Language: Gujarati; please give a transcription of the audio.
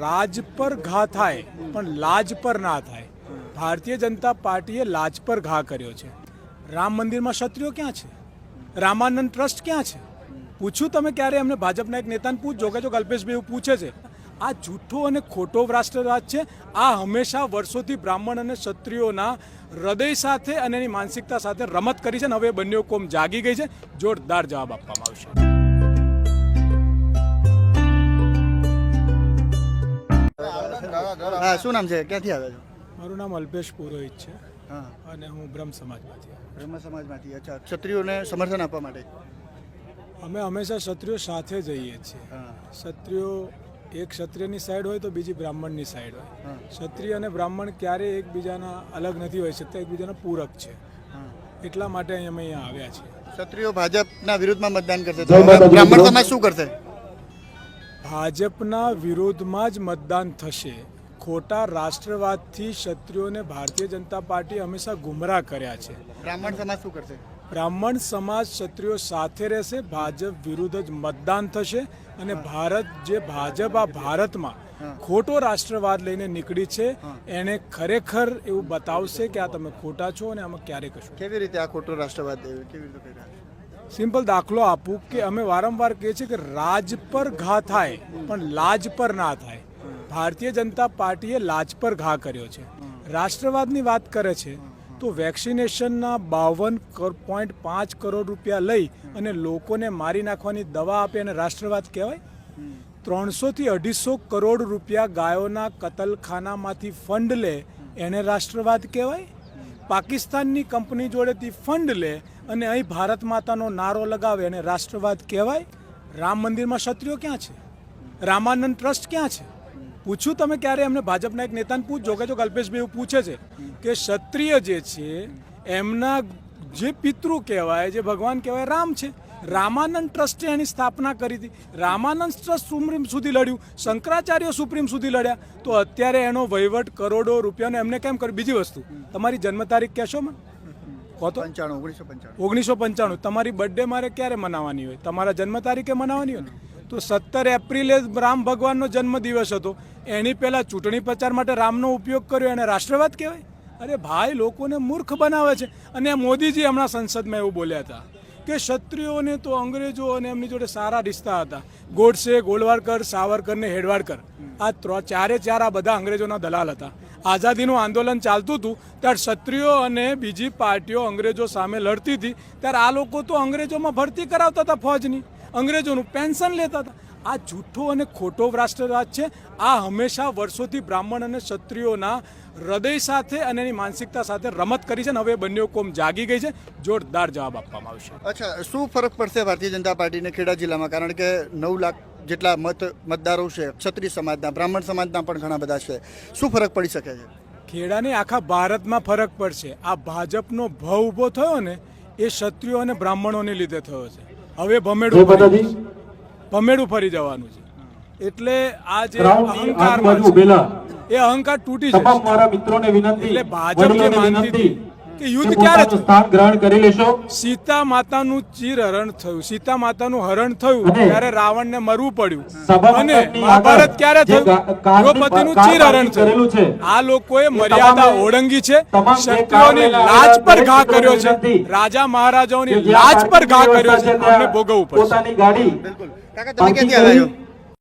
રાજ પર ઘા થાય, પણ લાજ પર ના થાય. ભારતીય જનતા પાર્ટીએ લાજ પર ઘા કર્યો છે. રામ મંદિરમાં ક્ષત્રિયો ક્યાં છે? રામાનંદ ટ્રસ્ટ ક્યાં છે? પૂછ્યું તમે ક્યારે? એમને ભાજપના એક નેતાને પૂછજો કે જો કલ્પેશભાઈ પૂછે છે. આ જૂઠો અને ખોટો રાષ્ટ્રવાદ છે. આ હંમેશા વર્ષોથી બ્રાહ્મણ અને ક્ષત્રિયોના હૃદય સાથે અને એની માનસિકતા સાથે રમત કરી છે ને હવે બંને કોમ જાગી ગઈ છે. જોરદાર જવાબ આપવામાં આવશે. હા શું નામ છે? ક્યાંથી આવ્યા છો? મારું નામ અલ્પેશ પુરોહિત છે હા. અને હું બ્રહ્મ સમાજમાંથી બ્રહ્મ સમાજમાંથી. અચ્છા ક્ષત્રિયોને સમર્થન આપવા માટે? અમે હંમેશા ક્ષત્રિયો સાથે જઈએ છીએ. હા. ક્ષત્રિયો એક ક્ષત્રિયની સાઈડ હોય તો બીજી બ્રાહ્મણની સાઈડ હોય. હા. ક્ષત્રિય અને બ્રાહ્મણ ક્યારેય એકબીજાના અલગ નથી હોઈ શકતા એકબીજાના પૂરક છે. હા. એટલા માટે અહીં અમે અહીંયા આવ્યા છીએ. ક્ષત્રિયો ભાજપના વિરુદ્ધમાં મતદાન કરશે. બ્રાહ્મણ સમાજ શું કરશે? ભાજપના વિરોધમાં જ મતદાન થશે. ખોટા રાષ્ટ્રવાદથી ક્ષત્રિયોને ભારતીય જનતા પાર્ટી હંમેશા ગુમરાહ કર્યા છે. બ્રાહ્મણ સમાજ શું કરશે? બ્રાહ્મણ સમાજ ક્ષત્રિયો સાથે રહેશે ભાજપ વિરુદ્ધ જ મતદાન થશે અને ભારત જે ભાજપ આ ભારતમાં ખોટો રાષ્ટ્રવાદ લઈને નીકળી છે એને ખરેખર એવું બતાવશે કે આ તમે ખોટા છો અને આમાં ક્યારે કશું. કેવી રીતે આ ખોટો રાષ્ટ્રવાદ? સિમ્પલ દાખલો આપું કે અમે વારંવાર કહીએ છીએ કે રાજ પર ઘા થાય પણ લાજ પર ના થાય. ભારતીય જનતા પાર્ટીએ લાજ પર ઘા કર્યો છે. રાષ્ટ્રવાદની વાત કરે છે, તો વેક્સિનેશનના બાવન પોઈન્ટ પાંચ કરોડ રૂપિયા લઈ અને લોકોને મારી નાખવાની દવા આપે અને રાષ્ટ્રવાદ કહેવાય? ત્રણસોથી અઢીસો કરોડ રૂપિયા ગાયોના કતલખાનામાંથી ફંડ લે એને રાષ્ટ્રવાદ કહેવાય? પાકિસ્તાનની કંપની જોડેથી ફંડ લે અને અહીં ભારત માતાનો નારો લગાવે એને રાષ્ટ્રવાદ કહેવાય? રામ મંદિરમાં ક્ષત્રિયો ક્યાં છે? રામાનંદ ટ્રસ્ટ ક્યાં છે? પૂછ્યું તમે ક્યારે? એમને ભાજપના એક નેતાને પૂછજો કે જો કલ્પેશભાઈ એવું પૂછે છે કે ક્ષત્રિય જે છે એમના જે પિતૃ કહેવાય જે ભગવાન કહેવાય રામ છે. રામાનંદ ટ્રસ્ટે એની સ્થાપના કરી હતી. રામાનંદ ટ્રસ્ટ સુપ્રીમ સુધી લડ્યું. શંકરાચાર્ય સુપ્રીમ સુધી લડ્યા. તો અત્યારે એનો વહીવટ કરોડો રૂપિયાનો એમને કેમ કર્યું? બીજી વસ્તુ તમારી જન્મ તારીખ કહેશો મને? કહો તો. ઓગણીસો પંચાણું. ઓગણીસો પંચાણું. તમારી બર્થડે મારે ક્યારે મનાવવાની હોય? તમારા જન્મ તારીખે મનાવવાની હોય? ને તો સત્તર એપ્રિલે રામ ભગવાનનો જન્મદિવસ હતો. એની પહેલાં ચૂંટણી પ્રચાર માટે રામનો ઉપયોગ કર્યો. એને રાષ્ટ્રવાદ કહેવાય? અરે ભાઈ, લોકોને મૂર્ખ બનાવે છે. અને મોદીજી હમણાં સંસદમાં એવું બોલ્યા હતા કે ક્ષત્રિયોને તો અંગ્રેજો અને એમની જોડે સારા રિશ્તા હતા. ગોડસે, ગોળવાડકર, સાવરકર ને હેડવાડકર. આ ત્રણ ચારે ચાર આ બધા અંગ્રેજોના દલાલ હતા. આઝાદીનું આંદોલન ચાલતું હતું. ત્યારે ક્ષત્રિયો અને બીજી પાર્ટીઓ અંગ્રેજો સામે લડતી હતી. ત્યારે આ લોકો તો અંગ્રેજોમાં ભરતી કરાવતા હતા ફોજની. અંગ્રેજોનું પેન્શન લેતા હતા. આ જૂઠો અને ખોટો રાષ્ટ્રવાદ છે. આ હંમેશા વર્ષોથી બ્રાહ્મણ અને ક્ષત્રિયોના હૃદય સાથે અને એની માનસિકતા સાથે રમત કરી છે અને હવે બંને કોમ જાગી ગઈ છે. જોરદાર જવાબ આપવામાં આવશે. અચ્છા શું ફરક પડશે ભારતીય જનતા પાર્ટીને ખેડા જિલ્લામાં? કારણ કે નવ લાખ જેટલા મત મતદારો છે ક્ષત્રિય સમાજના બ્રાહ્મણ સમાજના પણ ઘણા બધા છે. શું ફરક પડી શકે છે? ખેડાને આખા ભારતમાં ફરક પડશે. આ ભાજપનો ભાવ ઊભો થયો ને એ ક્ષત્રિયો અને બ્રાહ્મણોને લીધે થયો છે. હવે ભમેડું ફરી. ભમેડું ફરી જવાનું છે. એટલે આ જે અહંકાર છે, એ અહંકાર તૂટી જશે. મારા મિત્રોને વિનંતી એટલે ભાજપ જે માનતી કે યુદ્ધ ક્યારે થયું? સ્થાન ગ્રહણ કરી લેશો? સીતા માતાનું ચીર હરણ થયું. સીતા માતાનું હરણ થયું ત્યારે રાવણને મરવું પડ્યું. અને મહાભારત ક્યારે થયું? દ્રૌપદીનું ચીર હરણ. થયું. આ લોકોએ મર્યાદા ઓળંગી છે. કાર લાજ પર ઘા કર્યો છે. રાજા મહારાજાઓની લાજ પર ઘા કર્યો છે. અમને ભોગવવું પડશે. પોતાની ગાડી કાકા તમે ક્યાંથી આવ્યા છો